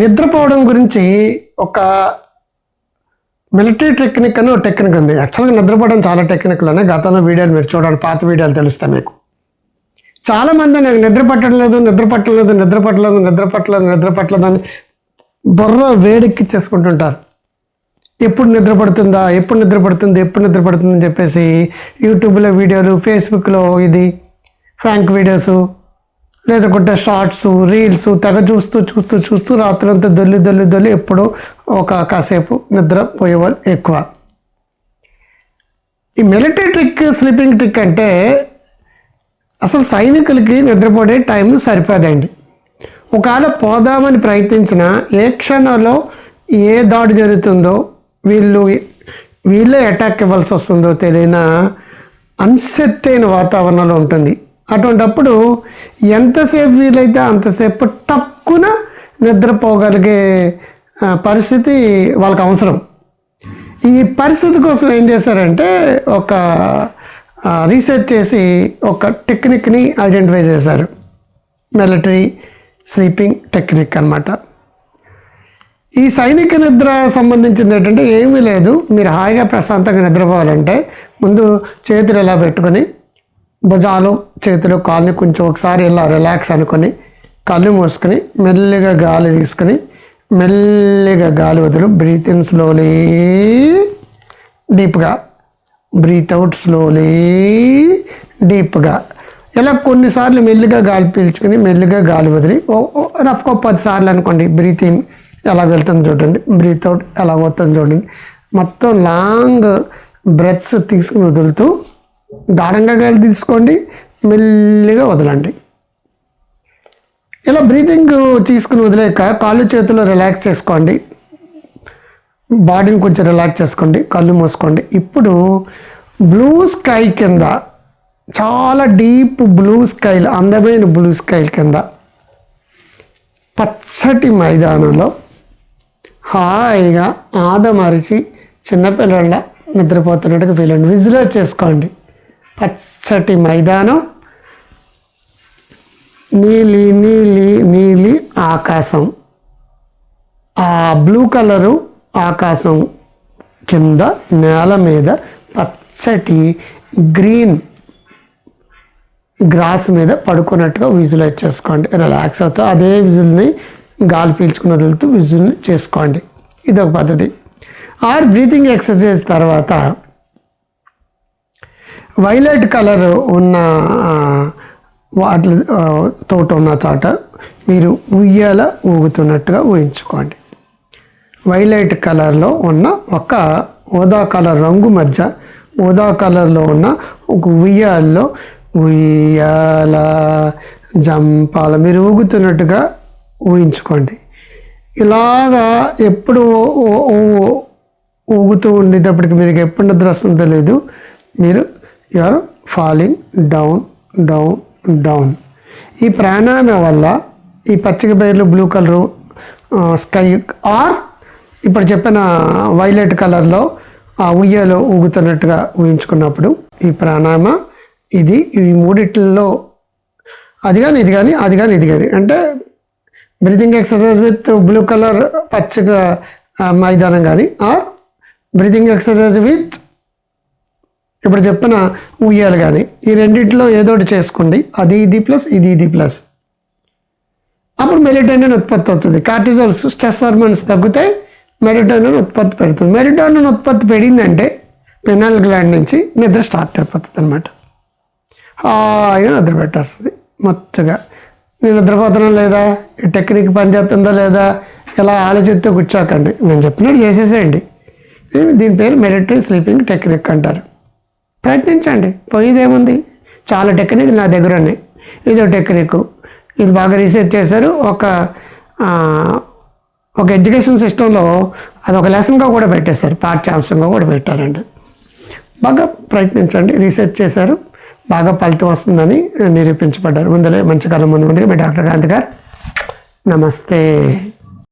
నిద్రపోవడం గురించి ఒక మిలిటరీ టెక్నిక్ అని ఒక టెక్నిక్ ఉంది. యాక్చువల్గా నిద్రపోవడం చాలా టెక్నిక్లు ఉన్నాయి. గతంలో వీడియోలు మీరు చూడండి. పాత వీడియోలు తెలుస్తాయి మీకు. చాలామంది నాకు నిద్ర పట్టలేదు నిద్ర పట్టలేదు నిద్ర పట్టలేదు నిద్ర పట్టలేదు నిద్ర పట్టలేదు అని బుర్ర వేడెక్కిచ్చేసుకుంటుంటారు. ఎప్పుడు నిద్ర పడుతుందా? ఎప్పుడు నిద్ర పడుతుంది? ఎప్పుడు నిద్రపడుతుందని చెప్పేసి యూట్యూబ్లో వీడియోలు ఫేస్బుక్లో ఇది ఫ్రాంక్ వీడియోస్ లేదంటే షార్ట్స్ రీల్స్ తెగ చూస్తూ చూస్తూ చూస్తూ రాత్రంతా దొల్లి దొల్లి దొల్లి ఎప్పుడో ఒక కాసేపు నిద్ర పోయేవాళ్ళు ఎక్కువ. ఈ మిలిటరీ ట్రిక్ స్లీపింగ్ ట్రిక్ అంటే అసలు సైనికులకి నిద్రపోయే టైం సరిపోదండి. ఒకవేళ పోదామని ప్రయత్నించిన ఏ క్షణంలో ఏ దాడి జరుగుతుందో వీళ్ళు వీళ్ళే అటాక్ ఇవ్వాల్సి వస్తుందో తెలియన అన్సెట్ అయిన వాతావరణంలో ఉంటుంది. అటువంటప్పుడు ఎంతసేపు వీలైతే అంతసేపు టక్కున నిద్రపోగలిగే పరిస్థితి వాళ్ళకి అవసరం. ఈ పరిస్థితి కోసం ఏం చేశారంటే ఒక రీసెర్చ్ చేసి ఒక టెక్నిక్ని ఐడెంటిఫై చేశారు. మిలిటరీ స్లీపింగ్ టెక్నిక్ అన్నమాట. ఈ సైనిక నిద్ర సంబంధించింది ఏంటంటే ఏమీ లేదు. మీరు హాయిగా ప్రశాంతంగా నిద్రపోవాలంటే ముందు చేతులు ఎలా పెట్టుకొని భుజాలు చేతులు కాళ్ళు కొంచెం ఒకసారి ఇలా రిలాక్స్ అనుకొని కళ్ళు మూసుకొని మెల్లిగా గాలి తీసుకొని మెల్లిగా గాలి వదులు బ్రీత్ ఇన్ స్లోలీ డీప్గా. బ్రీత్ అవుట్ స్లోలీ డీప్గా. ఇలా కొన్నిసార్లు మెల్లిగా గాలి పీల్చుకుని మెల్లిగా గాలి వదిలి రఫ్గా పది సార్లు అనుకోండి బ్రీత్ ఇన్ ఎలా వెళ్తుంది చూడండి బ్రీత్ అవుట్ ఎలా పోతుంది చూడండి. మొత్తం లాంగ్ బ్రెత్స్ తీసుకుని వదులుతూ గాఢంగా గాలి తీసుకోండి మెల్లిగా వదలండి. ఇలా బ్రీతింగ్ తీసుకుని వదిలేక కాళ్ళు చేతులు రిలాక్స్ చేసుకోండి. బాడీని కొంచెం రిలాక్స్ చేసుకోండి కళ్ళు మూసుకోండి. ఇప్పుడు బ్లూ స్కై కింద చాలా డీప్ బ్లూ స్కైలు అందమైన బ్లూ స్కైల్ కింద పచ్చటి మైదానంలో హాయిగా ఆదమరిచి చిన్నపిల్లల నిద్రపోతున్నట్టుగా ఫీల్ విజువలైజ్ చేసుకోండి. పచ్చటి మైదానం నీలి నీలి నీలి ఆకాశం. ఆ బ్లూ కలరు ఆకాశం కింద నేల మీద పచ్చటి గ్రీన్ గ్రాస్ మీద పడుకున్నట్టుగా విజువలైజ్ చేసుకోండి. రిలాక్స్ అవుతూ అదే విజుల్ని గాలి పీల్చుకుని వదులుతూ విజుల్ని చేసుకోండి. ఇది ఒక పద్ధతి. ఆర్ బ్రీతింగ్ ఎక్సర్సైజ్ తర్వాత వైలెట్ కలర్ ఉన్న వాటి తోట ఉన్న చోట మీరు ఉయ్యాల ఊగుతున్నట్టుగా ఊహించుకోండి. వైలెట్ కలర్లో ఉన్న ఒక ఊదా కలర్ రంగు మధ్య ఊదా కలర్లో ఉన్న ఒక ఉయ్యాల్లో ఉయ్యాల జంపాల మీరు ఊగుతున్నట్టుగా ఊహించుకోండి. ఇలాగా ఎప్పుడు ఊ- ఊగుతూ ఉండేటప్పటికి మీకు ఎప్పుడు నిద్ర వస్తుందో తెలియదు మీరు you're falling down down down ఈ ప్రాణాయామం వల్ల ఈ పచ్చిక బయలు బ్లూ కలరు స్కై ఆర్ ఇప్పుడు చెప్పిన వైలెట్ కలర్లో ఆ ఉయ్యలో ఊగుతున్నట్టుగా ఊహించుకున్నప్పుడు ఈ ప్రాణాయామ ఇది ఈ మూడిట్లో అది కానీ ఇది కానీ అది కానీ ఇది కానీ. అంటే breathing exercise with blue colour పచ్చగా మైదానం కానీ ఆర్ బ్రీతింగ్ ఎక్సర్సైజ్ విత్ ఇప్పుడు చెప్పిన ఉయ్యాలు కానీ ఈ రెండింటిలో ఏదో ఒకటి చేసుకోండి. అది ఇది ప్లస్ ఇది ఇది ప్లస్. అప్పుడు మెలిటోనిన్ ఉత్పత్తి అవుతుంది. కార్టిజోల్స్ స్ట్రెస్ హార్మోన్స్ తగ్గితే మెలిటోనిన్ ఉత్పత్తి పెడుతుంది మెలిటోనిన్ ఉత్పత్తి పెడిందంటే పెనాల్ గ్లాండ్ నుంచి నిద్ర స్టార్ట్ అయిపోతుంది అనమాట హాయిగా నిద్ర పెట్టేస్తుంది. మొత్తగా. నేను నిద్రపోతున్నా లేదా? ఈ టెక్నిక్ పనిచేస్తుందా లేదా? ఇలా ఆలోచిస్తూ కూర్చోకండి. నేను చెప్పినట్టు చేసేసేయండి. దీని పేరు మెడిటరీ స్లీపింగ్ టెక్నిక్ అంటారు. ప్రయత్నించండి. పోయేదేముంది? చాలా టెక్నిక్ నా దగ్గర ఉన్నాయి ఇదో టెక్నిక్. ఇది బాగా రీసెర్చ్ చేశారు. ఒక ఒక ఎడ్యుకేషన్ సిస్టంలో అది ఒక లెసన్గా కూడా పెట్టేశారు. పాఠ్యాంశంగా కూడా పెట్టారండి బాగా ప్రయత్నించండి. రీసెర్చ్ చేశారు. బాగా ఫలితం వస్తుందని నిరూపించబడ్డారు. ముందులే మంచి కాలం ముందు ముందుగా మీ డాక్టర్ గాంధీ గారు. నమస్తే.